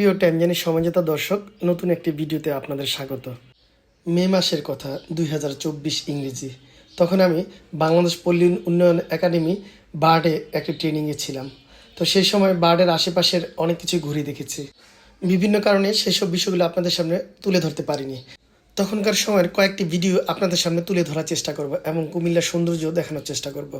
প্রিয় ট্যানজানি সমাজেত দর্শক, নতুন একটি ভিডিওতে আপনাদের স্বাগত। মে মাসের কথা, দুই হাজার চব্বিশ ইংরেজি। তখন আমি বাংলাদেশ পল্লী উন্নয়ন একাডেমি বার্ডে একটি ট্রেনিংয়ে ছিলাম। তো সেই সময় বার্ডের আশেপাশের অনেক কিছু ঘুরে দেখেছি। বিভিন্ন কারণে সেসব বিষয়গুলো আপনাদের সামনে তুলে ধরতে পারিনি। তখনকার সময়ের কয়েকটি ভিডিও আপনাদের সামনে তুলে ধরার চেষ্টা করব এবং কুমিল্লার সৌন্দর্য দেখানোর চেষ্টা করব।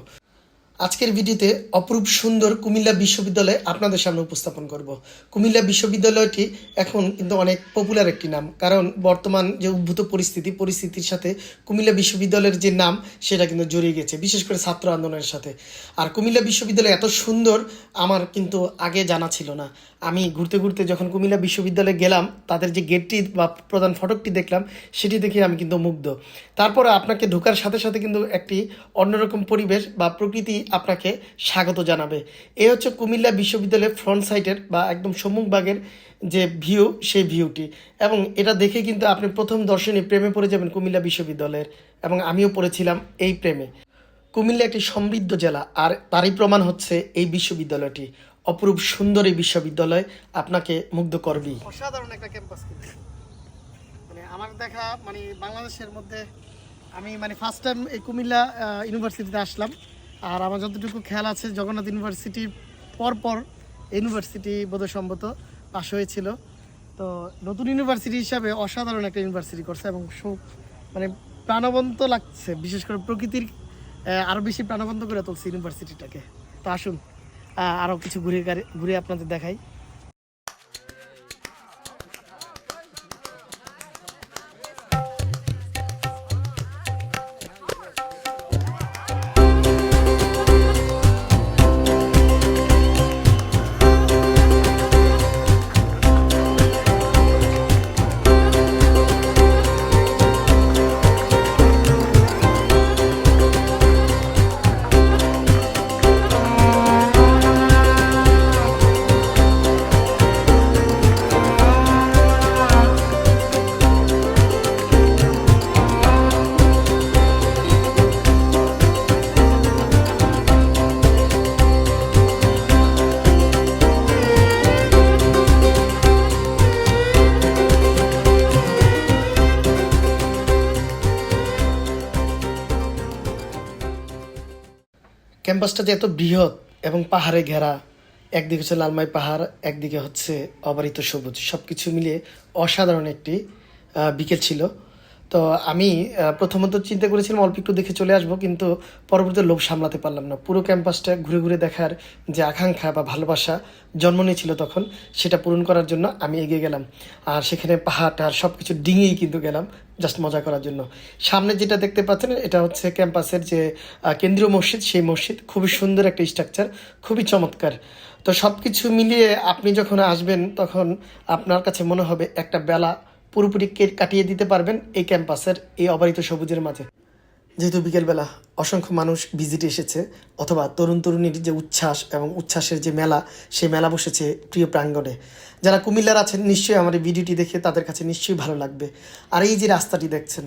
আজকের ভিডিওতে অপরূপ সুন্দর কুমিল্লা বিশ্ববিদ্যালয় আপনাদের সামনে উপস্থাপন করব। কুমিল্লা বিশ্ববিদ্যালয়টি এখন কিন্তু অনেক পপুলার একটি নাম, কারণ বর্তমান যে উদ্ভূত পরিস্থিতি, পরিস্থিতির সাথে কুমিল্লা বিশ্ববিদ্যালয়ের যে নাম, সেটা কিন্তু জড়িয়ে গেছে, বিশেষ করে ছাত্র আন্দোলনের সাথে। আর কুমিল্লা বিশ্ববিদ্যালয় এত সুন্দর, আমার কিন্তু আগে জানা ছিল না। আমি ঘুরতে ঘুরতে যখন কুমিল্লা বিশ্ববিদ্যালয়ে গেলাম, তাদের যে গেটটি বা প্রধান ফটকটি দেখলাম, সেটি দেখে আমি কিন্তু মুগ্ধ। তারপরে আপনাকে ঢোকার সাথে সাথে কিন্তু একটি অন্যরকম পরিবেশ বা প্রকৃতি আপনাকে স্বাগত জানাবে। এ হচ্ছে কুমিল্লা বিশ্ববিদ্যালয়ের ফ্রন্ট সাইডের বা একদম সম্মুখভাগের যে ভিউ সেই ভিউটি এবং এটা দেখে কিন্তু আপনি প্রথম দর্শনে প্রেমে পড়ে যাবেন কুমিল্লা বিশ্ববিদ্যালয়ের। এবং আমিও পড়েছিলাম এই প্রেমে। কুমিল্লা একটি সমৃদ্ধ জেলা, আর তারই প্রমাণ হচ্ছে এই বিশ্ববিদ্যালয়টি। অপরূপ সুন্দর এই বিশ্ববিদ্যালয় আপনাকে মুগ্ধ করবেই। অসাধারণ একটা ক্যাম্পাস মানে আমার দেখা মানে বাংলাদেশের মধ্যে আমি মানে ফার্স্ট টাইম এই কুমিল্লা ইউনিভার্সিটিতে আসলাম। আর আমার যতটুকু খেয়াল আছে, জগন্নাথ ইউনিভার্সিটি পরপর ইউনিভার্সিটি বোধহয় সম্ভবত পাশ হয়েছিল। তো নতুন ইউনিভার্সিটি হিসাবে অসাধারণ একটা ইউনিভার্সিটি করছে এবং মানে প্রাণবন্ত লাগছে, বিশেষ করে প্রকৃতির আরও বেশি প্রাণবন্ত করে তুলছে ইউনিভার্সিটিটাকে তো আসুন আরও কিছু ঘুরে ঘুরে আপনাদের দেখাই। ক্যাম্পাসটা যে এত বৃহৎ এবং পাহাড়ে ঘেরা, একদিকে হচ্ছে লালমাই পাহাড়, একদিকে হচ্ছে অবারিত সবুজ সব কিছু মিলিয়ে অসাধারণ একটি বিকেল ছিল। তো আমি প্রথমত চিন্তা করেছিলাম অল্প একটু দেখে চলে আসব, কিন্তু পরবর্তী লোভ সামলাতে পারলাম না। পুরো ক্যাম্পাসটা ঘুরে ঘুরে দেখার যে আকাঙ্ক্ষা বা ভালোবাসা জন্ম নিয়েছিল তখন, সেটা পূরণ করার জন্য আমি এগিয়ে গেলাম। আর সেখানে পাহাড় টাহাড় সব কিছু ডিঙিয়েই কিন্তু গেলাম, জাস্ট মজা করার জন্য। সামনে যেটা দেখতে পাচ্ছেন, এটা হচ্ছে ক্যাম্পাসের যে কেন্দ্রীয় মসজিদ, সেই মসজিদ খুবই সুন্দর একটা স্ট্রাকচার খুবই চমৎকার। তো সব কিছু মিলিয়ে আপনি যখন আসবেন, তখন আপনার কাছে মনে হবে একটা বেলা পুরোপুরি কাটিয়ে দিতে পারবেন এই ক্যাম্পাসের এই অবারিত সবুজের মাঝে। যেহেতু বিকেলবেলা অসংখ্য মানুষ ভিজিটে এসেছে, অথবা তরুণ তরুণীর যে উচ্ছ্বাস এবং উচ্ছ্বাসের যে মেলা সেই মেলা বসেছে প্রিয় প্রাঙ্গণে। যারা কুমিল্লার আছেন, নিশ্চয়ই আমার এই ভিডিওটি দেখে তাদের কাছে নিশ্চয়ই ভালো লাগবে। আর এই যে রাস্তাটি দেখছেন,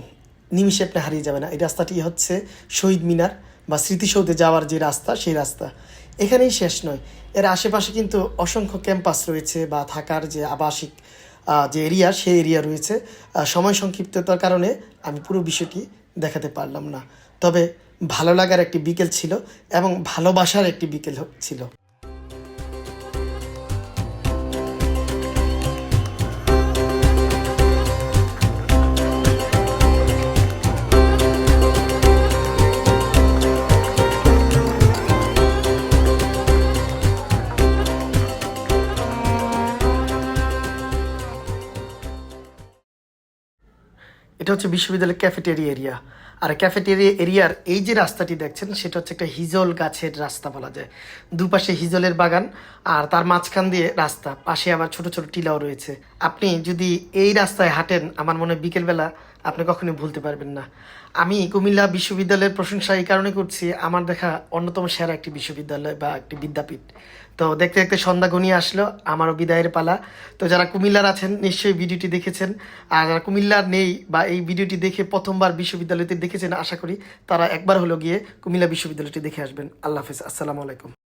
নিমিষে আপনি হারিয়ে যাবে না। এই রাস্তাটি হচ্ছে শহীদ মিনার বা স্মৃতিসৌধে যাওয়ার যে রাস্তা, সেই রাস্তা। এখানেই শেষ নয়। এর আশেপাশে কিন্তু অসংখ্য ক্যাম্পাস রয়েছে বা থাকার যে আবাসিক যে এরিয়া, সেই এরিয়া রয়েছে। সময় সংক্ষিপ্ততার কারণে আমি পুরো বিষয়টি দেখাতে পারলাম না। তবে ভালো লাগার একটি বিকেল ছিল এবং ভালোবাসার একটি বিকেল ছিল। এটা হচ্ছে বিশ্ববিদ্যালয়ের ক্যাফেটেরিয়া এরিয়া আর ক্যাফেটেরিয়া এরিয়ার এই যে রাস্তাটি দেখছেন, সেটা হচ্ছে একটা হিজল গাছের রাস্তা বলা যায়। দুপাশে হিজলের বাগান, আর তার মাঝখান দিয়ে রাস্তা। পাশে আবার ছোট ছোট টিলাও রয়েছে। আপনি যদি এই রাস্তায় হাঁটেন, আমার মনে হয় বিকেলবেলা আপনি কখনোই ভুলতে পারবেন না। আমি কুমিল্লা বিশ্ববিদ্যালয়ের প্রশংসা এই কারণে করছি, আমার দেখা অন্যতম সেরা একটি বিশ্ববিদ্যালয় বা একটি বিদ্যাপীঠ। তো দেখতে দেখতে সন্ধ্যা ঘনিয়ে আসলো, আমারও বিদায়ের পালা। তো যারা কুমিল্লার আছেন, নিশ্চয়ই ভিডিওটি দেখেছেন। আর যারা কুমিল্লার নেই বা এই ভিডিওটি দেখে প্রথমবার বিশ্ববিদ্যালয়তে দেখেছেন, আশা করি তারা একবার হলো গিয়ে কুমিল্লা বিশ্ববিদ্যালয়টি দেখে আসবেন। আল্লাহ হাফিজ, আসসালামু আলাইকুম।